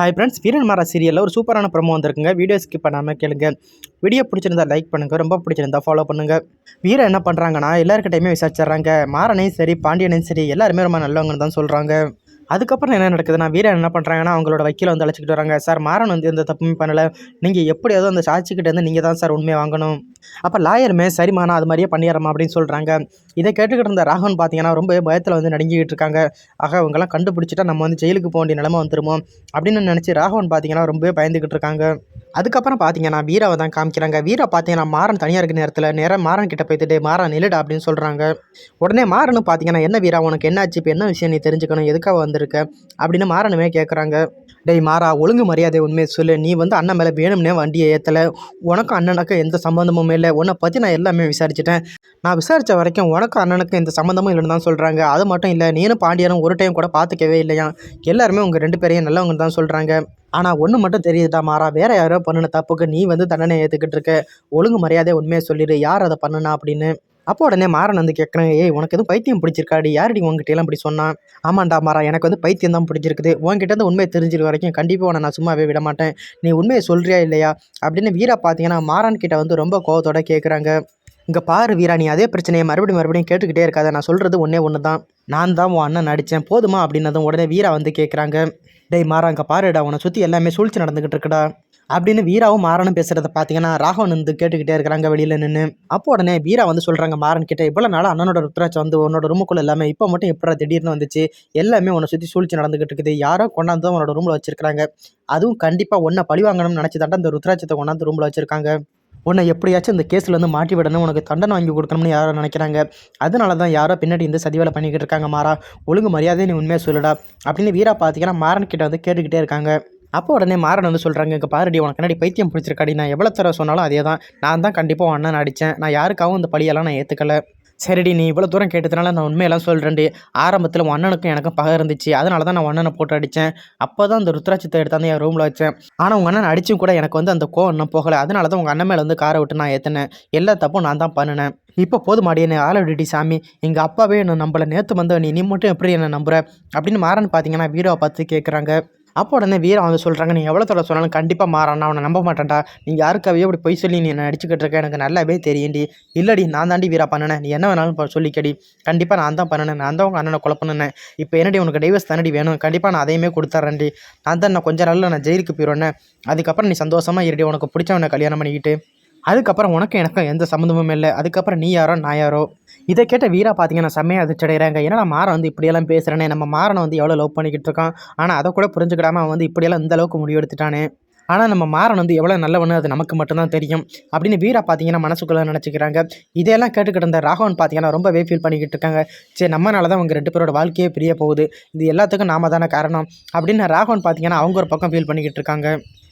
Hi friends வீரன் மாறா சீரியலில் ஒரு சூப்பரான ப்ரமோ வந்திருக்குங்க. வீடியோ ஸ்கிப் பண்ணாமல் கேளுங்க. வீடியோ பிடிச்சிருந்தா லைக் பண்ணுங்கள் ரொம்ப பிடிச்சிருந்தா ஃபாலோ பண்ணுங்கள் வீரன் என்ன பண்ணுறாங்கன்னா எல்லாருக்கிட்டையுமே விசாரிச்சிட்றாங்க. மாறனையும் சரி பாண்டியனையும் சரி எல்லாருமே ரொம்ப நல்லவங்கன்னு தான் சொல்கிறாங்க அதுக்கப்புறம் என்ன நடக்குதுன்னா வீரன் என்ன பண்ணுறாங்கன்னா அவங்களோட வக்கீல வந்து அழைச்சிக்கிட்டு வராங்க. சார் மாறன் வந்து எந்த தப்புமே பண்ணலை. நீங்கள் எப்படியாவது அந்த சாட்சிக்கிட்ட நீங்கள் தான் சார் உண்மையை வாங்கணும். அப்போ லாயருமே சரிம்மா நான் அது மாதிரியே பண்ணிடுறமா அப்படின்னு சொல்கிறாங்க இதை கேட்டுக்கிட்டு இருந்த ராகவன் பார்த்தீங்கன்னா ரொம்ப பயத்தில் வந்து நடுங்கிக்கிட்டு இருக்காங்க. ஆக அவங்கெல்லாம் கண்டுபிடிச்சிட்டா நம்ம வந்து ஜெயிலுக்கு போக வேண்டிய நிலைமை வந்துருமோ? அப்படின்னு நினச்சி ராகவன் பார்த்தீங்கன்னா ரொம்பவே பயந்துக்கிட்டு இருக்காங்க. அதுக்கப்புறம் பார்த்தீங்கன்னா வீராவை தான் காமிக்கிறாங்க. வீரா பார்த்தீங்கன்னா மாறன் தனியாக இருக்க நேரத்தில் நேராக மாறன் கிட்ட போய்த்துட்டு மாறன் நில்லுடா அப்படின்னு சொல்கிறாங்க உடனே மாறனு பார்த்தீங்கன்னா என்ன வீரா உனக்கு என்னாச்சு? இப்போ என்ன விஷயம் நீ தெரிஞ்சுக்கணும்? எதுக்காக வந்து வந்திருக்க அப்படின்னு மாறனுமே கேட்குறாங்க டேய் மாறா ஒழுங்கு மரியாதை உண்மையை சொல்லு. நீ வந்து அண்ணன் மேலே வேணும்னே வண்டியை ஏற்றலை உனக்கும் அண்ணனுக்கும் எந்த சம்மந்தமும் இல்லை. உன்னை பற்றி நான் எல்லாமே விசாரிச்சிட்டேன். நான் விசாரித்த வரைக்கும் உனக்கும் அண்ணனுக்கும் எந்த சம்மந்தமும் இல்லைன்னு தான் சொல்கிறாங்க அது மட்டும் இல்லை நீனும் பாண்டியனும் ஒரு டைம் கூட பார்த்துக்கவே இல்லையா? எல்லாருமே உங்கள் ரெண்டு பேரையும் நல்லவங்க தான் சொல்கிறாங்க ஆனால் ஒன்று மட்டும் தெரியுதுடா மாறா. வேற யாரோ பண்ணின தப்புக்கு நீ வந்து தண்டனை ஏற்றுக்கிட்டு இருக்க. ஒழுங்கு மரியாதை உண்மையை சொல்லிடு. யார் அதை பண்ணுனா அப்படின்னு. அப்போ உடனே மாறன் வந்து கேட்குறேன் ஏய் உனக்கு எதுவும் பைத்தியம் பிடிச்சிருக்காடி? யாரடி உங்ககிட்ட எல்லாம் இப்படி சொன்னான்? ஆமாண்டா மாறா எனக்கு வந்து பைத்தியம் தான் பிடிச்சிருக்குது. உங்ககிட்ட இருந்து உண்மையை தெரிஞ்சிரு வரைக்கும் கண்டிப்பாக உன நான் சும்மாவே விட மாட்டேன். நீ உண்மையை சொல்றியா இல்லையா? அப்படின்னு வீரா பார்த்தீங்கன்னா மாறன் கிட்ட வந்து ரொம்ப கோவத்தோட கேட்குறாங்க இங்கே பாரு வீரா நீ அதே பிரச்சனையை மறுபடியும் மறுபடியும் கேட்டுக்கிட்டே இருக்காத. நான் சொல்கிறது ஒன்றே ஒன்று தான் நான் தான் உன் அண்ணன் நடித்தேன் போதுமா? அப்படின்னதும் உடனே வீரா வந்து கேட்குறாங்க டேய் மாறா பாருடா உன்னை சுற்றி எல்லாமே சூழ்ச்சி நடந்துக்கிட்டு இருக்குடா. அப்படின்னு வீராவும் மாறனும் பேசுகிறத பார்த்தீங்கன்னா ராகவன் வந்து கேட்டுக்கிட்டே இருக்கிறாங்க வெளியில் நின்று அப்போ உடனே வீரா வந்து சொல்கிறாங்க மாறன் கிட்ட இவ்வளோ நாள் அண்ணனோட ருத்ராட்சி வந்து உன்னோட ரூமுக்குள்ள எல்லாமே இப்போ மட்டும் எப்படா திடீர்னு வந்துச்சு? எல்லாமே உன்னை சுற்றி சூழ்ச்சி நடந்துகிட்டு இருக்குது. யாரோ கொண்டாந்து தான் உன்னோட ரூமில் வச்சிருக்காங்க அதுவும் கண்டிப்பாக ஒன்றை பழி வாங்கணும்னு நினச்சி தாண்டா இந்த ருத்ராட்சத்தை கொண்டாந்து ரூமில் வச்சிருக்காங்க. உன்னை எப்படியாச்சும் இந்த கேஸில் வந்து மாட்டி விடணும் உனக்கு தண்டனை வாங்கி கொடுக்கணும்னு யாரோ நினைக்கிறாங்க. அதனால தான் யாரோ பின்னாடி இந்த சதி வேலை பண்ணிக்கிட்டு இருக்காங்க மாறா. ஒழுங்கு மரியாதை நீ உண்மையாக சொல்லுடா அப்படின்னு வீரா பார்த்தீங்கன்னா மாறன் கிட்ட வந்து கேட்டுக்கிட்டே இருக்காங்க. அப்போ உடனே மாறன் வந்து சொல்கிறாங்க இங்கே பாருடி உனக்கு கண்ணாடி பைத்தியம் பிடிச்சிருக்காடி. நான் எவ்வளோ தர சொன்னாலும் அதே தான் நான் தான் கண்டிப்பாக அண்ணன் அடித்தேன் நான் யாருக்காகவும் இந்த பழியெல்லாம் நான் ஏற்றுக்கல சரிடி நீ இவ்வளோ தூரம் கேட்டதுனால நான் உண்மையெல்லாம் சொல்கிறேன்டி ஆரம்பத்தில் உன் அண்ணனுக்கும் எனக்கும் பகை இருந்துச்சு. அதனால தான் நான் அண்ணனை போட்டு அடித்தேன் அப்போ தான் அந்த ருத்ராட்சத்தை எடுத்தாந்து என் ரூமில் வச்சேன். ஆனால் உங்கள் அண்ணன் அடிச்சும் கூட எனக்கு வந்து அந்த கோவம் இன்னும் போகலை. அதனால தான் உங்கள் அண்ணன் மேலே வந்து காரை விட்டு நான் ஏற்றினேன் எல்லா தப்பும் நான் தான் பண்ணினேன். இப்போ போதுமாடி என்னை ஆள சாமி. எங்கள் அப்பாவே என்னை நம்மளை நேற்று வந்த நீ நீ மட்டும் எப்படி என்னை நம்புற? அப்படின்னு மாறன்னு பார்த்தீங்கன்னா வீடியோவை பார்த்து கேட்குறாங்க அப்போ உடனே வீரம் வந்து சொல்கிறாங்க நீ எவ்வளோ தடவை சொன்னாலும் கண்டிப்பாக மாறான் அவனை நம்ப மாட்டேன்டா. நீங்கள் யாருக்காவே இப்படி பொய் சொல்லி நீ என்ன அடிச்சுக்கிட்டு இருக்க? எனக்கு நல்லாவே தெரியும்டி. இல்லடி நான் தாண்டி வீரா பண்ணினேன். நீ என்ன வேணாலும் சொல்லிக்கடி. கண்டிப்பாக நான் தான் பண்ணினேன். நான் தான் உங்கள் அண்ணனை கொலை பண்ணினேன். இப்போ என்னடி உனக்கு டைவர்ஸ் தானடி வேணும்? கண்டிப்பாக நான் அதையுமே கொடுத்துட்றேன்டி நான் தான் நான் கொஞ்ச நாளில் நான் ஜெயிலுக்கு போயிடுவேன் அதுக்கப்புறம் நீ சந்தோஷமாக இருடி. உனக்கு பிடிச்சவனை கல்யாணம் பண்ணிக்கிட்டு அதுக்கப்புறம் உனக்கும் எனக்கும் எந்த சம்மந்தமும் இல்லை. அதுக்கப்புறம் நீ யாரோ நான் யாரோ? இதை கேட்ட வீரா பார்த்தீங்கன்னா செம்மையாக அதிர்ச்சடைகிறாங்க ஏன்னா மாறன் வந்து இப்படியெல்லாம் பேசுகிறேனே நம்ம மாறனை வந்து எவ்வளோ லவ் பண்ணிக்கிட்டு இருக்கான்? ஆனால் அதை கூட புரிஞ்சுக்கிடாம அவன் வந்து இப்படியெல்லாம் இந்த அளவுக்கு முடிவெடுத்துட்டானே ஆனால் நம்ம மாறன் வந்து எவ்வளோ நல்லவனு அது நமக்கு மட்டும்தான் தெரியும். அப்படின்னு வீரா பார்த்தீங்கன்னா மனசுக்குள்ளே நினச்சிக்கிறாங்க. இதையெல்லாம் கேட்டுக்கிட்டு இருந்த ராகவன் பார்த்தீங்கன்னா ரொம்பவே ஃபீல் பண்ணிக்கிட்டு இருக்காங்க. சரி நம்மனால தான் அவங்க ரெண்டு பேரோட வாழ்க்கையே பிரிய போகுது. இது எல்லாத்துக்கும் நாம தானே காரணம். அப்படின்னு ராகவன் பார்த்தீங்கன்னா அவங்க ஒரு பக்கம் ஃபீல் பண்ணிக்கிட்டு இருக்காங்க.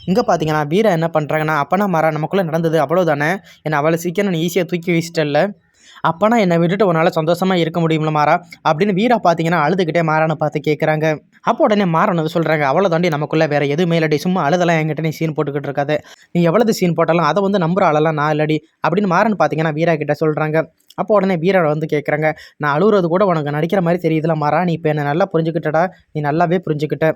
இங்கே பார்த்தீங்கன்னா வீரா என்ன பண்ணுறாங்கன்னா அப்பனா மாறா நமக்குள்ளே நடந்தது அவ்வளோதானே என்னை அவ்வளோ சீக்கிரம் நான் ஈஸியாக தூக்கி வீசிட்டல்ல அப்பனா என்னை விட்டுட்டு உன்னால் சந்தோஷமாக இருக்க முடியும்ல மாறா? அப்படின்னு வீரா பார்த்தீங்கன்னா அழுதுகிட்டே மாறான்னு பார்த்து கேட்குறாங்க அப்போ உடனே மாறன் சொல்கிறாங்க அவ்வளோ தாண்டி நமக்குள்ளே வேறு எதுவுமே இல்லடி சும்மா அழுதெல்லாம் என்கிட்ட நீ சீன் போட்டுக்கிட்டு இருக்காது. நீ எவ்வளவு சீன் போட்டாலும் அதை வந்து நம்புற ஆளெல்லாம் நான் இல்லடி. அப்படின்னு மாறன் பார்த்தீங்கன்னா வீரா கிட்ட சொல்கிறாங்க அப்போ உடனே வீரா வந்து கேட்குறாங்க நான் அழுகுறது கூட உனக்கு நடிக்கிற மாதிரி தெரியுதுல மாறா நீ இப்போ என்னை நல்லா புரிஞ்சுக்கிட்டடா நீ நல்லாவே புரிஞ்சுக்கிட்ட.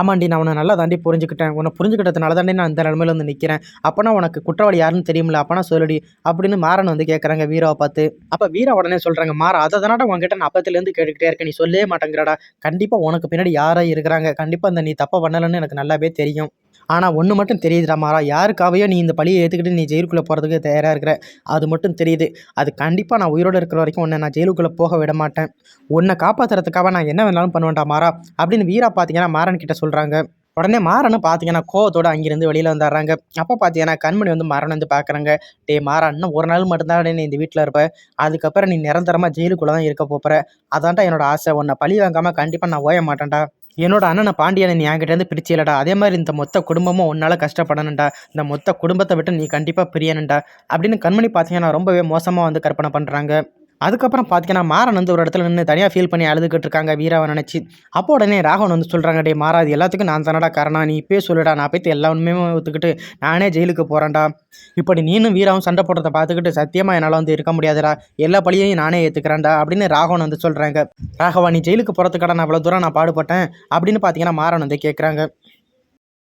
ஆமாண்டி நான் உன்னை நல்லா தாண்டி புரிஞ்சுக்கிட்டேன். உன்னை புரிஞ்சுக்கிட்டதுனால தாண்டி நான் இந்த நிலமையில வந்து நிற்கிறேன் அப்போனா உனக்கு குற்றவாளி யாருன்னு தெரியுமில்ல அப்போனா சொல்லுடி அப்படின்னு மாறன் வந்து கேட்குறாங்க வீராவை பார்த்து. அப்போ வீரா உடனே சொல்கிறாங்க மாறா அதை தானடா உங்ககிட்ட நான் அப்பத்துலேருந்து கேட்டுக்கிட்டே இருக்கேன். நீ சொல்லவே மாட்டேங்கிறடா. கண்டிப்பாக உனக்கு பின்னாடி யாரோ இருக்கிறாங்க. கண்டிப்பாக அந்த நீ தப்பை பண்ணலைன்னு எனக்கு நல்லாவே தெரியும். ஆனால் ஒன்று மட்டும் தெரியுதுடா மாறா. யாருக்காவையோ நீ இந்த பழியை ஏற்றுக்கிட்டு நீ ஜெயிலுக்குள்ளே போகிறதுக்கு தயாராக இருக்கிற? அது மட்டும் தெரியுது. அது கண்டிப்பாக நான் உயிரோடு இருக்கிற வரைக்கும் உன்னை நான் ஜெயிலுக்குள்ளே போக விட மாட்டேன். உன்னை காப்பாற்றுறதுக்காக நான் என்ன வேணாலும் பண்ணுவேன்டா மாறா அப்படின்னு வீரா பார்த்தீங்கன்னா மாறன் கிட்ட சொல்கிறாங்க உடனே மாறன்னு பார்த்தீங்கன்னா கோவத்தோடு அங்கிருந்து வெளியில் வந்துடுறாங்க. அப்போ பார்த்தீங்கன்னா கண்மணி வந்து மாறன் வந்து பார்க்குறாங்க டே மாறா இன்னும் ஒரு நாள் மட்டும்தான் நீ இந்த வீட்டில் இருப்ப. அதுக்கப்புறம் நீ நிரந்தரமாக ஜெயிலுக்குள்ளே தான் இருக்க போகிற அதான்டா என்னோட ஆசை. உன்னை பழி வாங்காமல் கண்டிப்பாக நான் ஓய மாட்டேன்டா. என்னோட அண்ணனை பாண்டியனை நீ என்கிட்டேருந்து பிரிச்சியலடா. அதே மாதிரி இந்த மொத்த குடும்பமும் உன்னால் கஷ்டப்படணுண்டா இந்த மொத்த குடும்பத்தை விட்டு நீ கண்டிப்பாக பிரியணும்டா. அப்படின்னு கண்மணி பார்த்தீங்கன்னா ரொம்பவே மோசமாக வந்து கற்பனை பண்ணுறாங்க அதுக்கப்புறம் பார்த்தீங்கன்னா மாறன் வந்து ஒரு இடத்துல நின்று தனியாக ஃபீல் பண்ணி அழுதுகிட்டு இருக்காங்க வீராவை நினச்சி. அப்போ உடனே ராகவன் வந்து சொல்கிறாங்க டே மாறா அது எல்லாத்துக்கும் நான் தானடா காரணம். நீ இப்பயே சொல்லுடா. நான் போய்த்து எல்லா உண்மையுமே ஒத்துக்கிட்டு நானே ஜெயிலுக்கு போகிறேன்டா இப்படி நீனும் வீராவும் சண்டை போடுறத பார்த்துக்கிட்டு சத்தியமாக என்னால் வந்து இருக்க முடியாதுடா. எல்லா பழியையும் நானே ஏற்றுக்கிறேன்டா அப்படின்னு ராகவன் வந்து சொல்கிறாங்க ராகவா நீ ஜெயிலுக்கு போகிறதுக்காக நான் அவ்வளோ தூரம் நான் பாடுபட்டேன் அப்படின்னு பார்த்தீங்கன்னா மாறன் வந்து கேட்குறாங்க